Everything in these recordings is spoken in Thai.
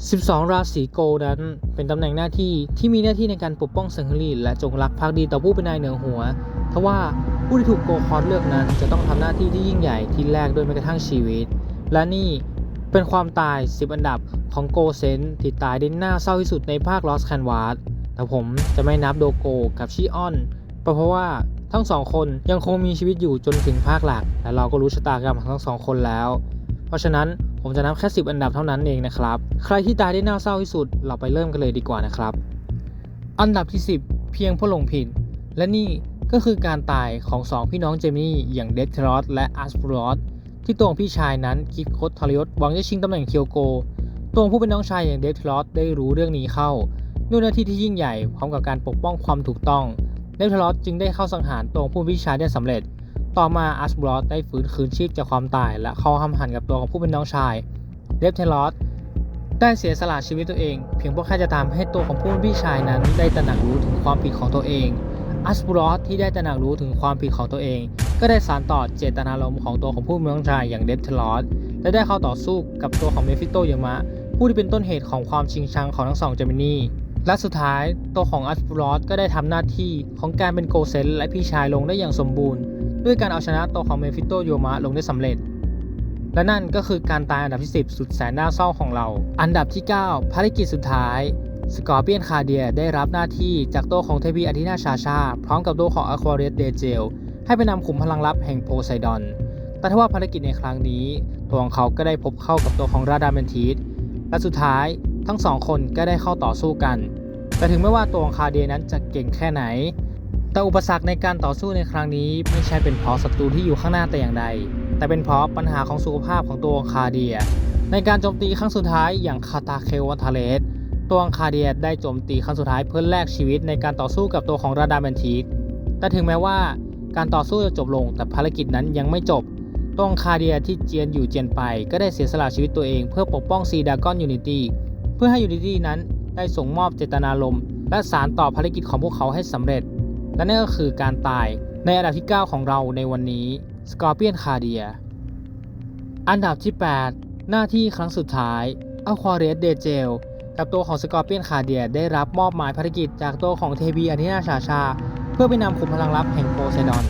12 ราศีโกนั้น เป็นตำแหน่งหน้าที่ที่มีหน้าที่ในการปกป้องสังหรีและจงรักภักดีต่อผู้เป็นนายเหนือหัว ทว่าผู้ที่ถูกโกคอสเลือกนั้น จะต้องทำหน้าที่ที่ยิ่งใหญ่ที่แลกด้วยแม้กระทั่งชีวิต และนี่เป็นความตาย 10 อันดับของโกเซนที่ตายได้น่าเศร้าที่สุดในภาคลอสแคนวาสแต่ผมจะไม่นับโดโกกับชิออนเพราะว่าทั้งสองคนยังคงมีชีวิตอยู่จนถึงภาคหลัก และเราก็รู้ชะตากรรมของทั้งสองคนแล้ว เพราะฉะนั้น ผมจะนับแค่ 10 อันดับเท่านั้นเองนะครับ ใครที่ตายได้น่าเศร้าที่สุด เราไปเริ่มกันเลยดีกว่านะครับ อันดับที่ 10 เพียงเพราะหลงผิด และนี่ก็คือการตายของสองพี่น้องเจมี่อย่างเดทรอสและอัสปรอสที่ตัวของพี่ชายนั้นคิดคดทรยศหวังจะชิงตำแหน่งเคียวโก ตัวผู้เป็นน้องชายอย่างเดทรอสได้รู้เรื่องนี้เข้าด้วยหน้าที่ที่ยิ่งใหญ่พร้อมกับการปกป้องความถูกต้อง เดทรอสจึงได้เข้าสังหารตัวผู้พี่ชายได้สำเร็จ ต่อมาอัสบรอสได้ฟื้นคืนชีพจากความตาย และเข้าห้ามหันกับตัวของผู้เป็นน้องชายเดฟเทลอสได้เสียสละชีวิตตัวเอง เพียงเพราะแค่จะตามให้ตัวของผู้เป็นพี่ชายนั้น ได้ตระหนักรู้ถึงความผิดของตัวเองอัสบรอสที่ได้ตระหนักรู้ถึงความผิดของตัวเอง ก็ได้สานต่อเจตนารมณ์ของตัวของผู้เป็นน้องชายอย่างเดฟเทลอสและได้เข้าต่อสู้กับตัวของเมฟิโตยามะ ผู้ที่เป็นต้นเหตุของความชิงชังของทั้งสองเจมินีและสุดท้ายตัวของอัสบรอสก็ได้ทำหน้าที่ของการเป็นโกเซนและพี่ชายลงได้อย่างสมบูรณ์ ด้วยการเอาชนะตัวของเมฟิโตโยมะลงได้สำเร็จ และนั่นก็คือการตายอันดับที่ 10 สุดแสนน่าเศร้าของเรา อันดับที่ 9 ภารกิจสุดท้ายสกอร์เปียนคาเดียได้รับหน้าที่จากตัวของเทพีอาทินาชาชา พร้อมกับตัวของอควาเรียสเดเจลให้ไปนำขุมพลังลับแห่งโพไซดอน แต่ทว่าภารกิจในครั้งนี้ ตัวของเขาก็ได้พบเข้ากับตัวของราดาเมนทีสและสุดท้ายทั้งสองคนก็ได้เข้าต่อสู้กัน แต่ถึงแม้ว่าตัวของคาเดียนั้นจะเก่งแค่ไหน แต่อุปสรรคในการต่อสู้ในครั้งนี้ไม่ใช่เป็นเพราะศัตรูที่อยู่ข้างหน้าแต่อย่างใด แต่เป็นเพราะปัญหาของสุขภาพของตัวคาเดีย ในการโจมตีครั้งสุดท้ายอย่างคาตาเควันทาเลสตัวคาเดียได้โจมตีครั้งสุดท้ายเพื่อแลกชีวิตในการต่อสู้กับตัวของราดาเมนทีสแต่ถึงแม้ว่าการต่อสู้จะจบลงแต่ภารกิจนั้นยังไม่จบตัวคาเดียที่เจียนอยู่เจียนไป ก็ได้เสียสละชีวิตตัวเองเพื่อปกป้องซีดากอนยูนิตี้เพื่อให้ยูนิตี้นั้นได้ส่งมอบเจตนารมณ์และสารต่อภารกิจของพวกเขาให้สำเร็จ และนั่นก็คือการตายในอันดับที่ 9 ของเราในวันนี้สกอร์เปียนคาเดีย อันดับที่ 8 หน้าที่ครั้งสุดท้ายอควาเรสเดเจลกับตัวของสกอร์เปียนคาเดียได้รับมอบหมายภารกิจจากตัวของเทบีอาทินาชาชา เพื่อไปนำขุมพลังลับแห่งโพไซดอน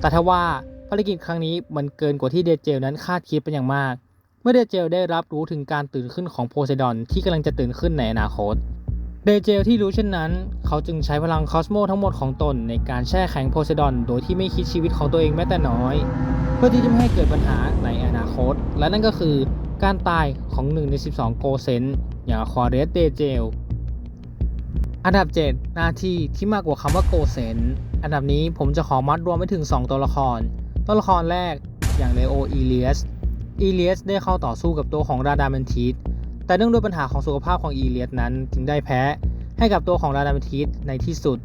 แต่ทว่าภารกิจครั้งนี้มันเกินกว่าที่เดเจลนั้นคาดคิดเป็นอย่างมาก เมื่อเดเจลได้รับรู้ถึงการตื่นขึ้นของโพไซดอนที่กำลังจะตื่นขึ้นในอนาคต เดเจลที่รู้เช่นนั้น เขาจึงใช้พลังคอสโมทั้งหมดของตนในการแช่แข็งโพไซดอน โดยที่ไม่คิดชีวิตของตัวเองแม้แต่น้อย เพื่อที่จะไม่ให้เกิดปัญหาในอนาคต และนั่นก็คือการตายของ1ใน 12 โกเซนอย่างควาเรสเดเจลอันดับ7หน้าที่ที่มากกว่าคำว่าโกเซนอันดับนี้ผมจะขอมัดรวมไปถึง 2 ตัวละคร ตัวละครแรกอย่างเลโออีเลียสอีเลียสได้เข้าต่อสู้กับตัวของราดาเมนทีส แต่เนื่องด้วยปัญหาของสุขภาพของอีเลียสนั้นจึงได้แพ้ให้กับตัวของราดามนทีสในที่สุด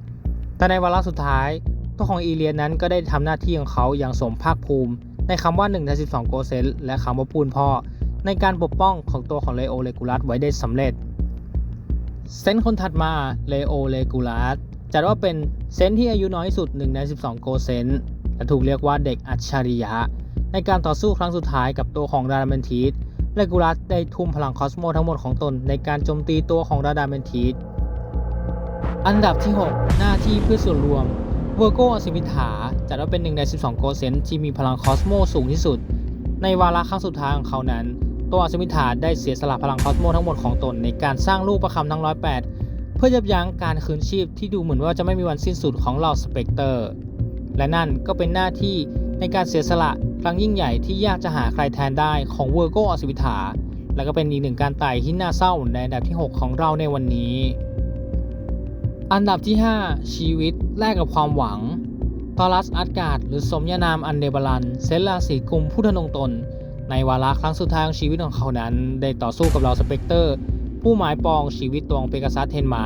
แต่ในวาระสุดท้าย ตัวของอีเลียสนั้นก็ได้ทำหน้าที่ของเขาอย่างสมภาคภูมิ ในคำว่า1ใน12โกเซนและคำว่าปูนพ่อ ในการปกป้องของตัวของเลโอเลกูลัสไว้ได้สำเร็จ เซนต์คนถัดมาเลโอเลกูลัสจัดว่าเป็นเซนต์ที่อายุน้อยที่สุด1ใน12 โกเซนและถูกเรียกว่าเด็กอัจฉริยะ ในการต่อสู้ครั้งสุดท้ายกับตัวของราดามนทีส เลกูลัสได้ทุ่มพลังคอสโมทั้งหมดของตนในการโจมตีตัวของราดาเมนทีสอันดับที่ 6 หน้าที่เพื่อส่วนรวมเวอร์โกอสิมิถาจัดว่าเป็นหนึ่งใน 12 โกเซนที่มีพลังคอสโมสูงที่สุด ในวาระครั้งสุดท้ายของเขานั้น ตัวอสิมิถาได้เสียสละพลังคอสโมทั้งหมดของตนในการสร้างลูกประคำทั้ง 108 เพื่อยับยั้งการคืนชีพที่ดูเหมือนว่าจะไม่มีวันสิ้นสุดของเหล่าสเปกเตอร์ และนั่นก็เป็นหน้าที่ในการเสียสละ ครั้งยิ่งใหญ่ที่ยากจะหาใครแทนได้ของเวอร์โกอสิมิถา และก็เป็นอีกหนึ่งการตายที่น่าเศร้าในอันดับที่ 6 ของเราในวันนี้ อันดับที่ 5 ชีวิตแลกกับความหวังตอรัสอัดการ์ดหรือสมญานามอันเดบาลัน เซลาสีกุมผู้ทะนงตน ในวาระครั้งสุดท้ายของชีวิตของเขานั้น ได้ต่อสู้กับเราสเปกเตอร์ ผู้หมายปองชีวิตตวของเปกัสซัสเทนมา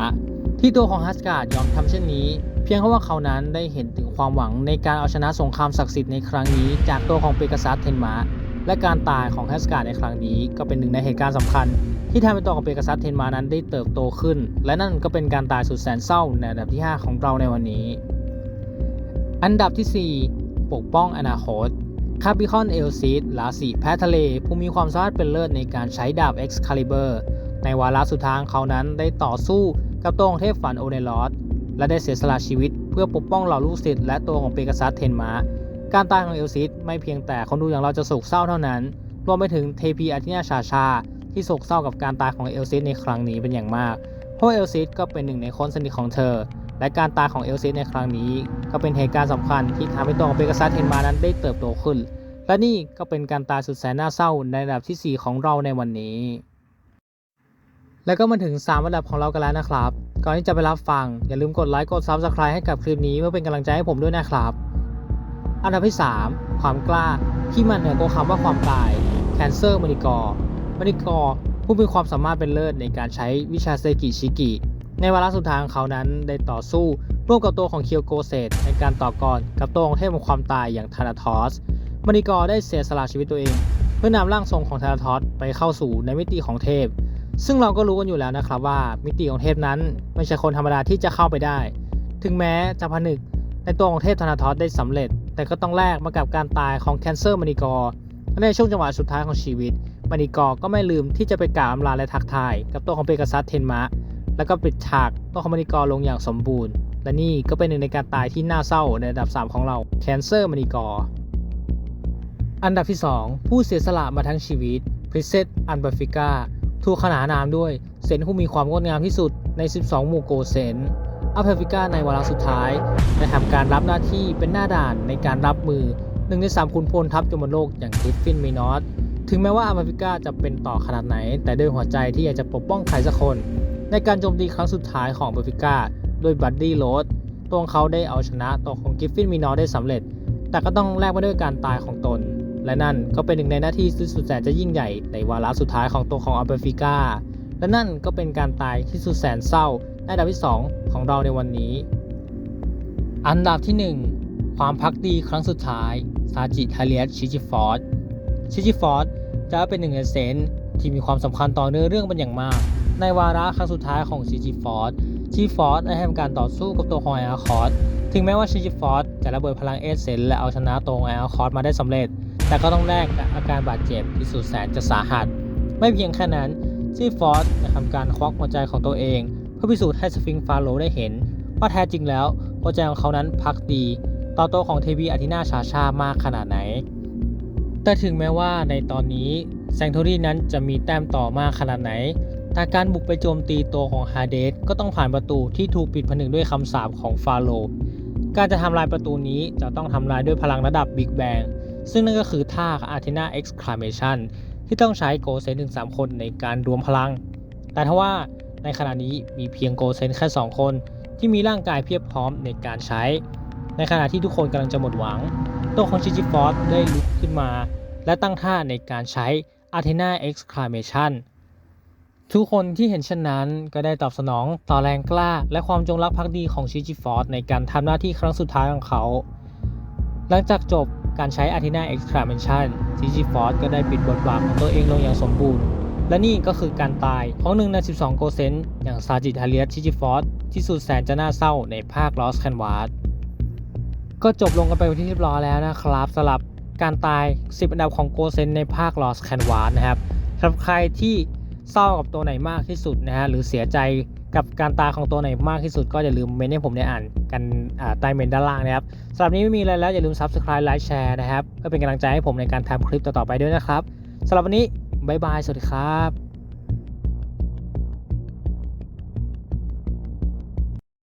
ที่ตัวของฮัสการ์ดยอมทำเช่นนี้ เพียงเพราะว่าเขานั้นได้เห็นถึงความหวังในการเอาชนะสงครามศักดิ์สิทธิ์ในครั้งนี้จากตัวของเปกัสซัสเทนมาและการตายของฮัสการ์ดในครั้งนี้ ก็เป็นหนึ่งในเหตุการณ์สำคัญ ที่ทำให้ตัวของเปกัสซัสเทนมานั้นได้เติบโตขึ้น และนั่นก็เป็นการตายสุดแสนเศร้าในอันดับที่ 5 ของเราในวันนี้ อันดับที่ 4 ปกป้องอนาคตคาบิคอนเอลซิดลาสีแพททะเล ผู้มีความสามารถเป็นเลิศในการใช้ดาบ Excalibur ในในวาระสุดท้ายเขานั้นได้ต่อสู้ กับตัวของเทพฝันโอเนลอสและได้เสียสละชีวิต เพื่อปกป้องเหล่าลูกศิษย์และตัวของเปกัสซัสเทนมาการตายของเอลซิสไม่เพียงแต่คนดูอย่างเราจะโศกเศร้าเท่านั้น รวมไปถึงเทพีอาทินาชาชา ที่โศกเศร้ากับการตายของเอลซิสในครั้งนี้เป็นอย่างมาก เพราะเอลซิสก็เป็นหนึ่งในคนสนิทของเธอ และการตายของเอลซิสในครั้งนี้ ก็เป็นเหตุการณ์สำคัญที่ทำให้ตัวของเปกัสซัสเทนมานั้นได้เติบโตขึ้น และนี่ก็เป็นการตายสุดแสนน่าเศร้าในระดับที่ 4 ของเราในวันนี้ แล้วก็มาถึง 3 อันดับของเรากันแล้วนะครับ ก่อนที่จะไปรับฟัง อย่าลืมกดไลค์กด Subscribe ให้กับคลิปนี้เพื่อเป็นกำลังใจให้ผมด้วยนะครับ อันดับที่ 3 ความกล้าที่มันเหนือกว่าคำว่าความตาย Cancer ม a นิกอร์ม a นิกอร์ผู้มีความสามารถเป็นเลิศในการใช้วิชาเซกิชิกิ ในวาระสุดท้ายของเขานั้นได้ต่อสู้ร่วมกับตัวของเคียวโกเซตในการต่อกรกับตัวของเทพแห่งความตายอย่างธานาทอสมณีกรได้เสียสละชีวิตตัวเอง เพื่อนำร่างทรงของธาราทอสไปเข้าสู่ในมิติของเทพ ซึ่งเราก็รู้กันอยู่แล้วนะครับว่ามิติของเทพนั้นไม่ใช่คนธรรมดาที่จะเข้าไปได้ ถึงแม้จะผนึกในตัวของเทพธาราทอสได้สำเร็จ แต่ก็ต้องแลกมากับการตายของแคนเซอร์มณีกรและในช่วงจังหวะสุดท้ายของชีวิตมณีกรก็ไม่ลืมที่จะไปกราบอำลาและทักทาย กับตัวของเปกัสซัสเทนมะ แล้วก็ปิดฉากตัวของมณีกรลงอย่างสมบูรณ์ และนี่ก็เป็นหนึ่งในการตายที่น่าเศร้าในระดับ 3 ของเราแคนเซอร์มณีกรอันดับที่ 2 ผู้เสียสละมาทั้งชีวิตพริเซตอันเบฟิก้า ถูกขนานนามด้วยเซนผู้มีความงดงามที่สุดใน 12 หมู่โกเซนอัลเบฟิกาในวาระสุดท้ายได้ทำการรับหน้าที่เป็นหน้าด่านในการรับมือหนึ่งในสามขุนพลทัพจมโลกอย่างกริฟฟินมีนอสถึงแม้ว่าอัลเบฟิกาจะเป็นต่อขนาดไหน แต่ด้วยหัวใจที่อยากจะปกป้องใครสักคน ในการโจมตีครั้งสุดท้ายของอเบฟิกาโดยบัดดี้โรสตัวของเขาได้เอาชนะตัวของกริฟฟินมีนอสได้สำเร็จ แต่ก็ต้องแลกมาด้วยการตายของตน และนั่นก็เป็นหนึ่งในหน้าที่สุดแสนจะยิ่งใหญ่ในวาระสุดท้ายของตัวของอัลเบฟิก้าและนั่นก็เป็นการตายที่สุดแสนเศร้าในอันดับที่ 2 ของเราในวันนี้ อันดับที่ 1 ความพักดีครั้งสุดท้ายซาจิทาเลียสชิจิฟอร์ดชิจิฟอร์ดจะเป็นหนึ่งในเซนส์ที่มีความสำคัญต่อเนื้อเรื่องเป็นอย่างมาก ในวาระครั้งสุดท้ายของชิจิฟอร์ดชิจิฟอร์ดได้ทำการต่อสู้กับตัวของไออาคอร์ดถึงแม้ว่าชิจิฟอร์ดจะระเบิดพลังเอสเซนและเอาชนะตัวของไออาคอร์ดมาได้สำเร็จ แต่ก็ต้องแลกกับอาการบาดเจ็บที่สุดแสนจะสาหัส ไม่เพียงแค่นั้นชิจิฟอร์ดได้ทำการควักหัวใจของตัวเอง เพื่อพิสูจน์ให้สฟิงค์ฟาโรได้เห็น ว่าแท้จริงแล้วหัวใจของเขานั้นพักดีต่อตัวของเทวีอาทินาชาชามากขนาดไหน แต่ถึงแม้ว่าในตอนนี้แซงโทรี่นั้นจะมีแต้มต่อมากขนาดไหน แต่การบุกไปโจมตีตัวของฮาเดสก็ต้องผ่านประตูที่ถูกปิดผนึกด้วยคำสาปของฟาโรการจะทำลายประตูนี้จะต้องทำลายด้วยพลังระดับบิ๊กแบง ซึ่งนั่นก็คือท่าอาร์เทนาเอ็กซ์คลาเมชันที่ต้องใช้โกเซนถึง 3 คนในการรวมพลัง แต่ทว่าในขณะนี้มีเพียงโกเซนแค่ 2 คน ที่มีร่างกายเพียบพร้อมในการใช้ ในขณะที่ทุกคนกำลังจะหมดหวัง ตัวของชิจิฟอร์ดได้ลุกขึ้นมา และตั้งท่าในการใช้ Athena Exclamation ทุกคนที่เห็นเช่นนั้นก็ได้ตอบสนองต่อแรงกล้า และความจงรักภักดีของชิจิฟอร์ดในการทำหน้าที่ครั้งสุดท้ายของเขา หลังจากจบ การใช้ Athena Exclamation ชิจิฟอร์ดก็ได้ปิดบทบาทของตัวเองลงอย่างสมบูรณ์ และนี่ก็คือการตายของหนึ่งใน12 โกเซนอย่างซาจิทาเลียสชิจิฟอร์ดที่สุดแสนจะน่าเศร้าในภาค Lost Canvas ก็จบลงกันไปที่เรียบร้อยแล้วนะครับสำหรับการตาย 10 อันดับของโกเซนในภาค Lost Canvas นะครับสำหรับใครที่เศร้ากับตัวไหนมากที่สุดนะฮะหรือเสียใจ กับการตาของตัวไหนมากที่สุดก็อย่าลืมเมนให้ผมได้อ่านกันใต้เมนด้านล่างนะครับสำหรับนี้ไม่มีอะไรแล้วอย่าลืม Subscribe ไลค์แชร์นะครับเพื่อเป็นกำลังใจให้ผมในการทำคลิปต่อๆไปด้วยนะครับสำหรับวันนี้บ๊ายบายสวัสดีครับ